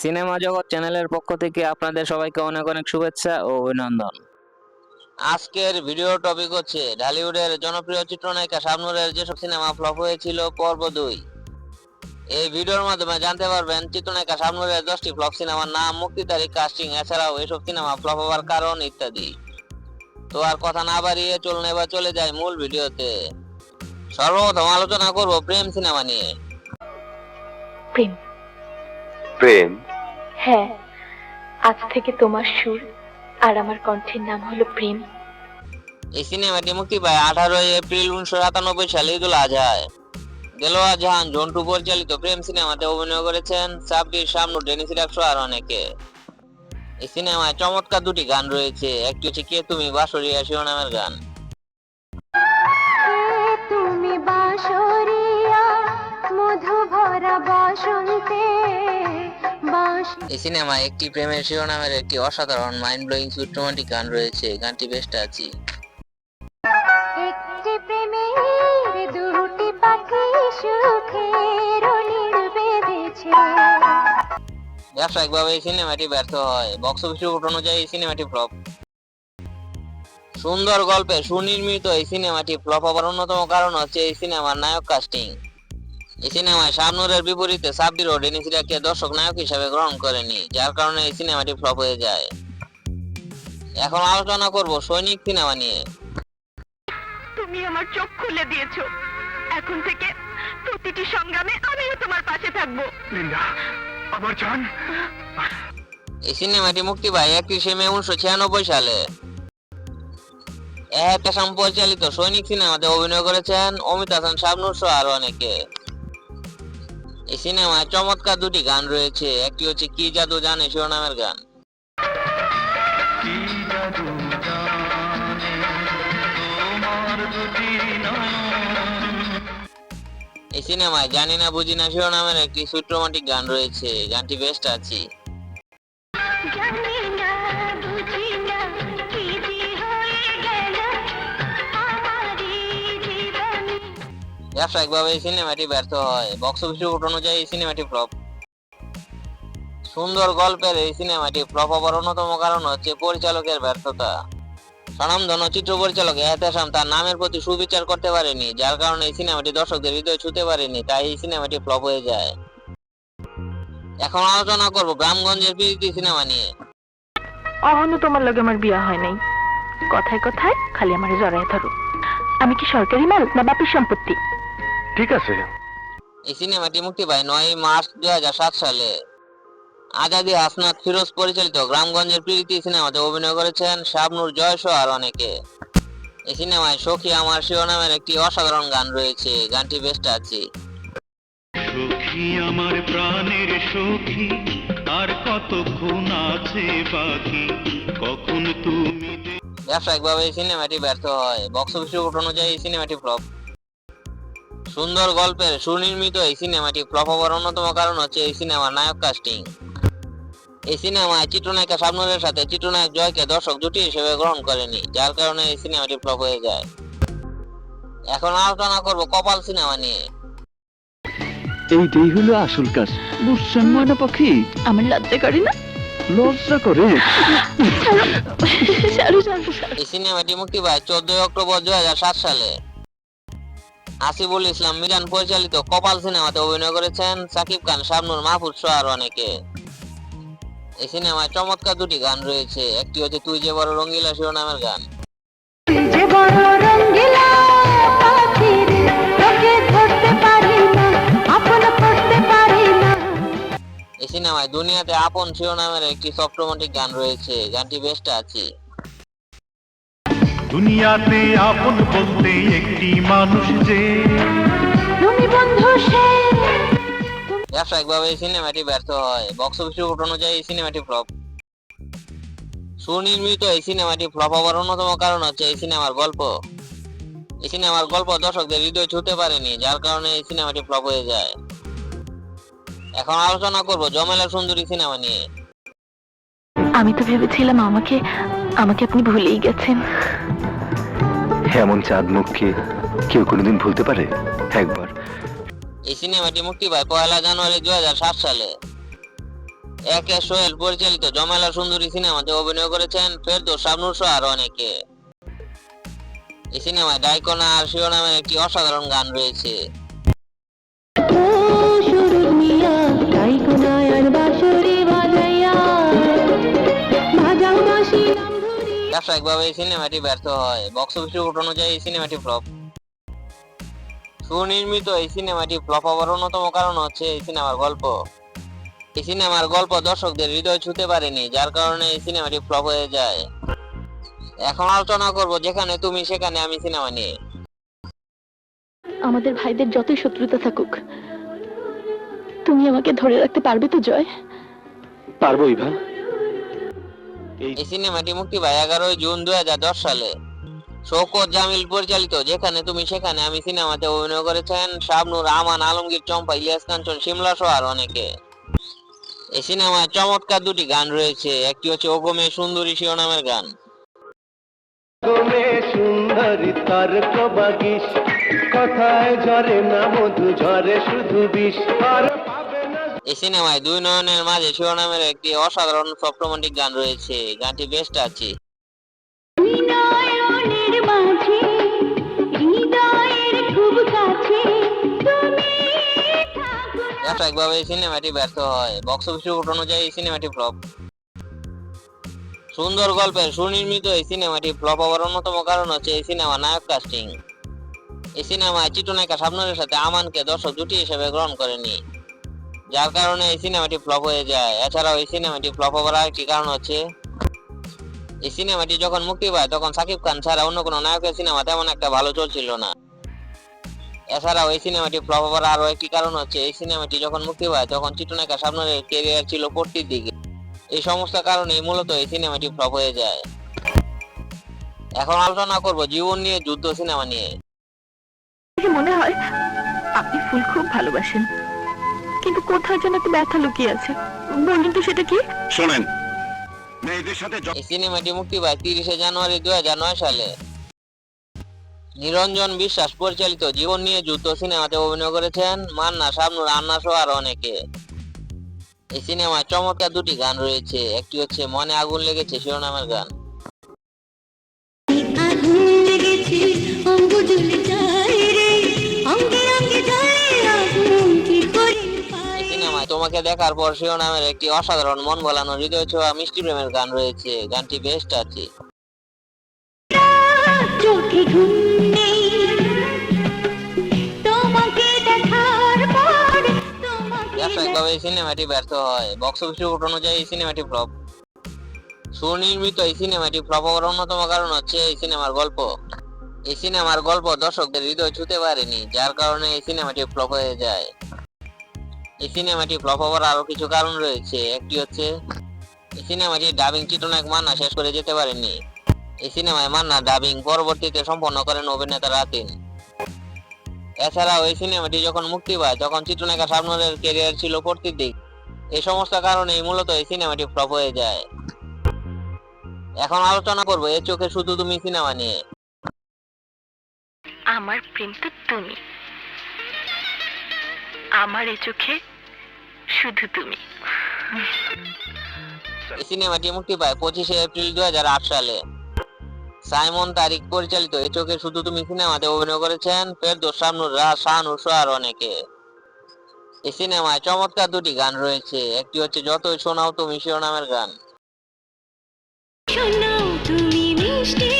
Cinema জগৎ চ্যানেলের পক্ষ থেকে আপনাদের সবাইকে অনেক অনেক শুভেচ্ছা ও অভিনন্দন। আজকের ভিডিও টপিক হচ্ছে ঢালিউডের জনপ্রিয় চিত্রনায়িকা শাবনুরের যেসব সিনেমা ফ্লপ হয়েছিল পর্ব দুই। এই ভিডিওর মাধ্যমে জানতে পারবেন চিত্রনায়িকা শাবনুরের দশটি ফ্লপ সিনেমার নাম মুক্তি তারিখ কাস্টিং এছাড়াও এসব সিনেমা ফ্লপ হওয়ার কারণ ইত্যাদি। তো আর কথা না বাড়িয়ে চলুন এবার চলে যায় মূল ভিডিওতে সর্বপ্রথম আলোচনা করব প্রেম সিনেমা নিয়ে। প্রেম। প্রেম? হ্যাঁ আজ থেকে তোমার সুর আর আমার কণ্ঠের নাম হলো প্রেম। এই সিনেমাটি মুক্তি পায় আঠারোই এপ্রিল উনিশশো সাতানব্বই সালে ঈদুল আজহায়। দেলোয়া জাহান জন্টু পরিচালিত প্রেম সিনেমাতে অভিনয় করেছেন সাব্বির শামনু ডেনিস রাকসো আর অনেকে। এই সিনেমায় চমৎকার দুটি গান রয়েছে একটি হচ্ছে কে তুমি বাঁশরিয়া শিরোনামের গান। তুমি বাঁশরিয়া মধু ভরা বসন্তে এই সিনেমায় একটি প্রেমের শিরোনামের একটি অসাধারণ মাইন্ড ব্লোয়িং সুইট রোমান্টিক গান রয়েছে। গানটি বেস্ট আছে একটি প্রেমের দুটি পাখি সুখের বেঁধেছে। ব্যবসায়িকভাবে এই সিনেমাটি ব্যর্থ হয়। বক্স অফিস রিপোর্ট অনুযায়ী এই সিনেমাটি ফ্লপ। সুন্দর গল্পে সুনির্মিত এই সিনেমাটি ফ্লপ হবার অন্যতম কারণ হচ্ছে এই সিনেমার নায়ক কাস্টিং এই সিনেমায় শাবনুরের বিপরীতে সাব্বির ও ডেনিস ইরাককে দর্শক নায়ক হিসেবে গ্রহণ করেনি যার কারণে এই সিনেমাটি ফ্লপ হয়ে যায়। এখন আলোচনা করব সৈনিক সিনেমা নিয়ে। তুমি আমার চোখ খুলে দিয়েছ। এখন থেকে প্রতিটি সংগ্রামে আমিও তোমার পাশে থাকব। লিন্ডা আমার জান। এই সিনেমাটি মুক্তি পায় একত্রিশে মে উনিশশো ছিয়ানব্বই সালে। পেশাম পরিচালিত সৈনিক সিনেমাতে অভিনয় করেছেন অমিত হাসান শাবনুর সহ আরও অনেকে। এই সিনেমায় চমৎকার দুটি গান রয়েছে। একটি হচ্ছে কি জাদু জানে শিরোনামের গান। এই সিনেমায় জানি না বুঝি না শিরোনামের একটি সুইট রোমান্টিক গান রয়েছে। গানটি বেস্ট আছে। ব্যবসায়িকভাবে এই সিনেমাটি ব্যর্থ হয়। বক্স অফিস অনুযায়ী এই সিনেমাটি ফ্লপ সুন্দর গল্পের এই সিনেমাটি ফ্লপ হবার অন্যতম কারণ হচ্ছে পরিচালকের ব্যর্থতা। স্বনামধন্য চিত্র পরিচালক তার নামের প্রতি সুবিচার করতে পারেনি, যার কারণে এই সিনেমাটি দর্শকদের হৃদয় পারেনি, তাই এই সিনেমাটি ফ্লপ হয়ে যায়। এখন আলোচনা করব গ্রামগঞ্জের প্রীতি সিনেমা নিয়ে। তোমার লগে আমার বিয়া হয় নাই। কথায় কথায় খালি আমার জড়ায় ধরো। আমি কি সরকারি মাল না বাপের সম্পত্তি? ঠিক আছে। এই সিনেমাটি মুক্তি পায় নয় মার্চ দুই সালে। আজাদি হাসনাত ফিরোজ পরিচালিত গ্রামগঞ্জের প্রীতি সিনেমাতে অভিনয় করেছেন শাবনুর জয় সহ আর অনেকে। এই সিনেমায় সখী আমার শিরোনামের একটি অসাধারণ গান রয়েছে গানটি বেস্ট আছে সখী আমার প্রাণের সখী আর কতক্ষণ আছে বাকি? কখন তুমি ব্যবসায়িকভাবে এই সিনেমাটি ব্যর্থ হয়। বক্স অফিস রিপোর্ট অনুযায়ী এই সিনেমাটি ফ্লপ। সুন্দর গল্পের সুনির্মিত এই সিনেমাটি ফ্লপ হওয়ার অন্যতম কারণ হচ্ছে এই সিনেমার নায়ক কাস্টিং এই সিনেমায় চিত্রনায়িকা শাবনুরের সাথে চিত্রনায়ক জয়কে দর্শক জুটি হিসেবে গ্রহণ করেনি যার কারণে এই সিনেমাটি ফ্লপ হয়ে যায়। এখন আলোচনা করব কপাল সিনেমা নিয়ে। এইটাই হলো আসল কাজ। বুঝছেন ময়না পাখি। আমার লজ্জা করে না। লজ্জা করে। এই সিনেমাটি মুক্তি পায় চোদ্দই অক্টোবর দুই হাজার সাত সালে। আসিফুল ইসলাম মিজান পরিচালিত কপাল সিনেমাতে অভিনয় করেছেন সাকিব খান শাবনুর মাহফুজ সহ আর অনেকে। এই সিনেমায় চমৎকার দুটি গান রয়েছে। একটি হচ্ছে তুই যে বড় রঙ্গিলা শিরোনামের গান। এই সিনেমায় দুনিয়াতে আপন শিরোনামের একটি সফট রোমান্টিক গান রয়েছে। গানটি বেস্ট আছে। দুনিয়াতে আপন বলতে একটি মানুষ যে। তুমি বন্ধু সে। ব্যবসায়িকভাবে এই সিনেমাটি ব্যর্থ হয়। বক্স অফিস রিপোর্ট অনুযায়ী এই সিনেমাটি ফ্লপ সুনির্মিত এই সিনেমাটি ফ্লপ হওয়ার অন্যতম কারণ হচ্ছে এই সিনেমার গল্প। এই সিনেমার গল্প দর্শকদের হৃদয় ছুঁতে পারেনি যার কারণে এই সিনেমাটি ফ্লপ হয়ে যায়। এখন আলোচনা করব জমেলা সুন্দরী সিনেমা নিয়ে। আমি তো ভেবেছিলাম আমাকে আমাকে আপনি ভুলেই গেছেন। এমন চাঁদ মুখকে কেউ কোনোদিন ভুলতে পারে? একবার। এই সিনেমাটি মুক্তি পায় পয়লা জানুয়ারি দুই হাজার সাত সালে। একে সোহেল পরিচালিত জমেলা সুন্দরী সিনেমাতে অভিনয় করেছেন ফেরদো শাবনুর সহ আরও অনেকে। এই সিনেমায় ডাইকোনা আর শিরোনামের একটি অসাধারণ গান রয়েছে। ব্যবসায়িকভাবে এই সিনেমাটি ব্যর্থ হয়। বক্স অফিস রিপোর্ট অনুযায়ী এই সিনেমাটি ফ্লপ সুনির্মিত এই সিনেমাটি ফ্লপ হওয়ার অন্যতম কারণ হচ্ছে এই সিনেমার গল্প। এই সিনেমার গল্প দর্শকদের হৃদয় ছুঁতে পারেনি যার কারণে এই সিনেমাটি ফ্লপ হয়ে যায়। এখন আলোচনা করব যেখানে তুমি সেখানে আমি সিনেমা নিয়ে। আমাদের ভাইদের যতই শত্রুতা থাকুক তুমি আমাকে ধরে রাখতে পারবে তো জয়? পারব ইভা এই সিনেমাটি মুক্তি পায় এগারোই জুন দুই সালে। শৌকত জামিল পরিচালিত যেখানে তুমি সেখানে আমি সিনেমাতে অভিনয় করেছেন শাবনুর আমান আলমগীর চম্পা ইলিয়াস কাঞ্চন শিমলা সহ আর অনেকে। এই সিনেমায় চমৎকার দুটি গান রয়েছে একটি হচ্ছে ওগমে সুন্দরী শিরোনামের গান। গমে সুন্দরী তর্ক বাগিস কথায় ঝরে না মধু ঝরে শুধু বিষ। এই সিনেমায় দুই নয়নের মাঝে শিরোনামের একটি অসাধারণ সফট রোমান্টিক গান রয়েছে। গানটি বেস্ট আছে এই সিনেমাটি ব্যর্থ হয়। বক্স অফিস রিপোর্ট অনুযায়ী এই সিনেমাটি ফ্লপ। সুন্দর গল্পের সুনির্মিত এই সিনেমাটি ফ্লপ হওয়ার অন্যতম কারণ হচ্ছে এই সিনেমা নায়ক কাস্টিং এই সিনেমায় চিত্রনায়িকা শাবনুরের সাথে আমানকে দর্শক জুটি হিসেবে গ্রহণ করেনি। যার কারণে এই সিনেমাটি ফ্লপ হয়ে যায়। এছাড়াও এই সিনেমাটি ফ্লপ হওয়ার আরেকটি কারণ হচ্ছে, এই সিনেমাটি যখন মুক্তি পায়, তখন সাকিব খান ছাড়া অন্য কোনো নায়কের সিনেমা তেমন একটা ভালো চলছিল না। এছাড়াও এই সিনেমাটি ফ্লপ হওয়ার আরও একটি কারণ হচ্ছে, এই সিনেমাটি যখন মুক্তি পায়, তখন চিত্রনায়িকা শাবনুরের কেরিয়ার ছিল পড়তির দিকে। এই সমস্ত কারণে মূলত এই সিনেমাটি ফ্লপ হয়ে যায়। এখন আলোচনা করব জীবন নিয়ে, যুদ্ধ সিনেমা নিয়ে। মনে হয়, আপনি ফুল খুব ভালোবাসেন। কিন্তু কোথাও যেন একটা ব্যথা লুকিয়ে আছে। বলুন তো সেটা কি? শোনেন মেয়েদের সাথে এই সিনেমাটি মুক্তি পায় তিরিশে জানুয়ারি দুই সালে। নিরঞ্জন বিশ্বাস পরিচালিত জীবন নিয়ে যুদ্ধ সিনেমাতে অভিনয় করেছেন মান্না শাবনুর আন্না সহ আরও অনেকে। এই সিনেমায় চমৎকার দুটি গান রয়েছে একটি হচ্ছে মনে আগুন লেগেছে শিরোনামের গান। আগুন লেগেছে অঙ্গ জ্বলে তোমাকে দেখার পর শিরোনামের একটি অসাধারণ মন ভোলানো হৃদয় ছোঁয়া মিষ্টি প্রেমের গান রয়েছে। গানটি বেস্ট আছে চোখে ঘুম নেই। ব্যবসায়িকভাবে সিনেমাটি ব্যর্থ হয়। বক্স অফিস রিপোর্ট অনুযায়ী এই সিনেমাটি ফ্লপ সুনির্মিত এই সিনেমাটি ফ্লপ হওয়ার অন্যতম কারণ হচ্ছে এই সিনেমার গল্প। এই সিনেমার গল্প দর্শকদের হৃদয় ছুঁতে পারেনি যার কারণে এই সিনেমাটি ফ্লপ হয়ে যায়। এই সিনেমাটি ফ্লপ হওয়ার আরও কিছু কারণ রয়েছে। একটি হচ্ছে, এই সিনেমাটি ডাবিং চিত্রনায়ক মান্না শেষ করে যেতে পারেনি এই সিনেমায় মান্না ডাবিং পরবর্তীতে সম্পন্ন করেন অভিনেতা রাতিন। এছাড়াও এই সিনেমাটি যখন মুক্তি পায়, তখন চিত্রনায়িকা শাবনুরের ক্যারিয়ার ছিল পড়তির দিক। এই সমস্ত কারণেই মূলত এই সিনেমাটি ফ্লপ হয়ে যায়। এখন আলোচনা করব, এ চোখে শুধু তুমি সিনেমা নিয়ে। আমার প্রেম তো তুমি। আমার এই চোখে শুধু তুমি। সিনেমাটি মুক্তি পায়। পঁচিশে এপ্রিল দুই সালে। সাইমন তারিক পরিচালিত এ চোখে শুধু তুমি সিনেমাতে অভিনয় করেছেন ফেরদৌস শাবনুর রাজ শাহানুর আর অনেকে। এই সিনেমায় চমৎকার দুটি গান রয়েছে। একটি হচ্ছে যতই শোনাও তুমি শিরোনামের গান। শোনাও তুমি মিষ্টি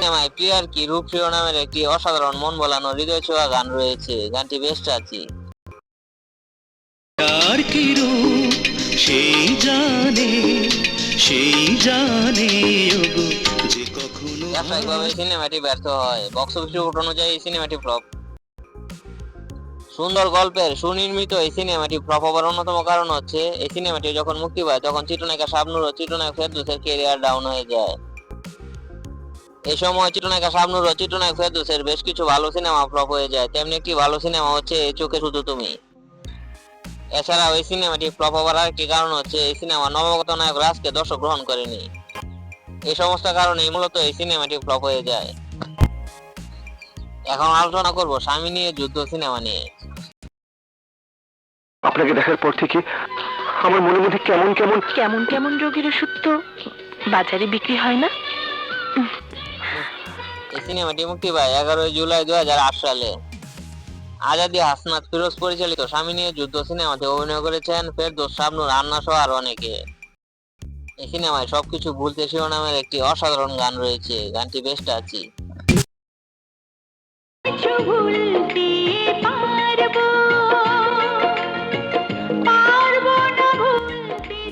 সিনেমায় প্রিয়ার কি রূপ শিরোনামের একটি অসাধারণ মন বলানো হৃদয় ছোঁয়া গান রয়েছে। গানটি বেস্ট আছে। আর কি রূপ? সেই জানে সেই জানে যে কখনো ব্যবসায়িকভাবে সিনেমাটি ব্যর্থ হয়। বক্স অফিস রিপোর্ট অনুযায়ী সিনেমাটি ফ্লপ। সুন্দর গল্পের সুনির্মিত এই সিনেমাটি ফ্লপ হওয়ার অন্যতম কারণ হচ্ছে এই সিনেমাটি যখন মুক্তি পায় তখন চিত্রনায়িকা শাবনুর ও চিত্রনায়ক ফেরদৌসের কেরিয়ার ডাউন হয়ে যায়। এই সময় চিত্রনায়িকা শাবনুর ও চিত্রনায়ক ফেরদৌসের বেশ কিছু ভালো সিনেমা ফ্লপ হয়ে যায়। তেমনি একটি ভালো সিনেমা হচ্ছে এই চোখে শুধু তুমি। এছাড়াও এই সিনেমাটি ফ্লপ হওয়ার আরেকটি কারণ হচ্ছে এই সিনেমা নবগত নায়ক রাজকে দর্শক গ্রহণ করেনি। এই সমস্ত কারণে মূলত এই সিনেমাটি ফ্লপ হয়ে যায়। এখন আলোচনা করব স্বামী নিয়ে যুদ্ধ সিনেমা নিয়ে। আপনাকে দেখার পর থেকে আমার মনের মধ্যে কেমন কেমন কেমন কেমন রোগের ওষুধ তো বাজারে বিক্রি হয় না? এই সিনেমাটি মুক্তি পায় এগারোই জুলাই দু হাজার আট সালে। আজাদি হাসনাত ফিরোজ পরিচালিত স্বামী নিয়ে যুদ্ধ সিনেমাতে অভিনয় করেছেন ফেরদৌস শাবনুর আন্না সহ আরও অনেকে। এই সিনেমায় সবকিছু ভুলতে শিরোনামের একটি অসাধারণ গান রয়েছে গানটি বেশ টাচি। ভুলতে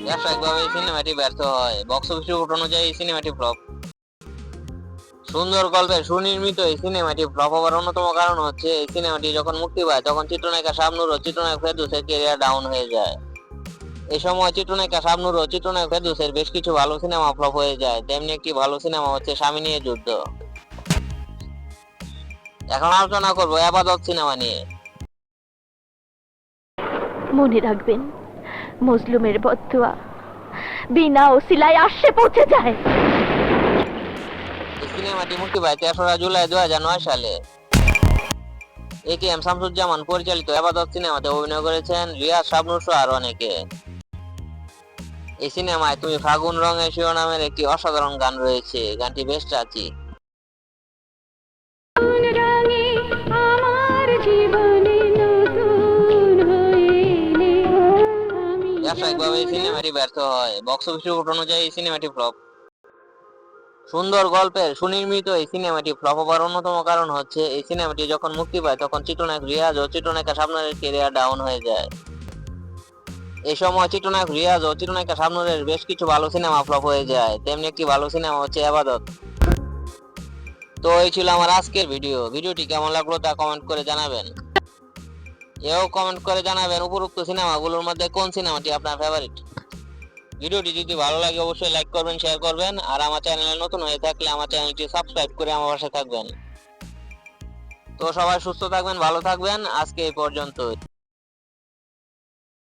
ব্যবসায়িকভাবে এই সিনেমাটি ব্যর্থ হয়। বক্স অফিস রিপোর্ট অনুযায়ী এই সিনেমাটি ফ্লপ সুন্দর গল্পের সুনির্মিত এই সিনেমাটি ফ্লপ হওয়ার অন্যতম কারণ হচ্ছে, এই সিনেমাটি যখন মুক্তি পায়, তখন চিত্রনায়িকা শাবনুর ও চিত্রনায়ক ফেরদৌসের কেরিয়ার ডাউন হয়ে যায়। এই সময় চিত্রনায়িকা শাবনুর ও চিত্রনায়ক ফেরদৌসের বেশ কিছু ভালো সিনেমা ফ্লপ হয়ে যায়। তেমনি একটি ভালো সিনেমা হচ্ছে স্বামী নিয়ে যুদ্ধ। এখন আলোচনা করব আবাদত সিনেমা নিয়ে। মনে রাখবেন, মজলুমের বদুয়া বিনা ওসিলায় আসে পৌঁছে যায়। সিনেমাটি মুক্তি পায় তেসরা জুলাই দু হাজার নয় সালে। এটি এম শামসুজ্জামান পরিচালিত আবাদত সিনেমাতে অভিনয় করেছেন রিয়াজ শাবনুর সহ আরও অনেকে। এই সিনেমায় তুমি ফাগুন রঙের শিরোনামের একটি অসাধারণ গান রয়েছে গানটি বেশ রঙে আমি ব্যবসায়িকভাবে এই সিনেমাটি ব্যর্থ হয়। বক্স অফিস রিপোর্ট অনুযায়ী এই সিনেমাটি ফ্লপ। সুন্দর গল্পের সুনির্মিত এই সিনেমাটি ফ্লপ হওয়ার অন্যতম কারণ হচ্ছে, এই সিনেমাটি যখন মুক্তি পায়, তখন চিত্রনায়ক রিয়াজ ও চিত্রনায়িকা শাবনুরের কেরিয়ার ডাউন হয়ে যায়। এই সময় চিত্রনায়ক রিয়াজ ও চিত্রনায়িকা শাবনুরের বেশ কিছু ভালো সিনেমা ফ্লপ হয়ে যায়, তেমনি একটি ভালো সিনেমা হচ্ছে আবাদত। তো এই ছিল আমার আজকের ভিডিও ভিডিওটি কেমন লাগল তা কমেন্ট করে জানাবেন। এও কমেন্ট করে জানাবেন উপরোক্ত সিনেমাগুলোর মধ্যে কোন সিনেমাটি আপনার ফেভারিট ভিডিওটি যদি ভালো লাগে অবশ্যই লাইক করবেন শেয়ার করবেন, আর আমার চ্যানেলে নতুন হয়ে থাকলে আমার চ্যানেলটি সাবস্ক্রাইব করে আমার পাশে থাকবেন। তো সবাই সুস্থ থাকবেন, ভালো থাকবেন, আজকে এই পর্যন্ত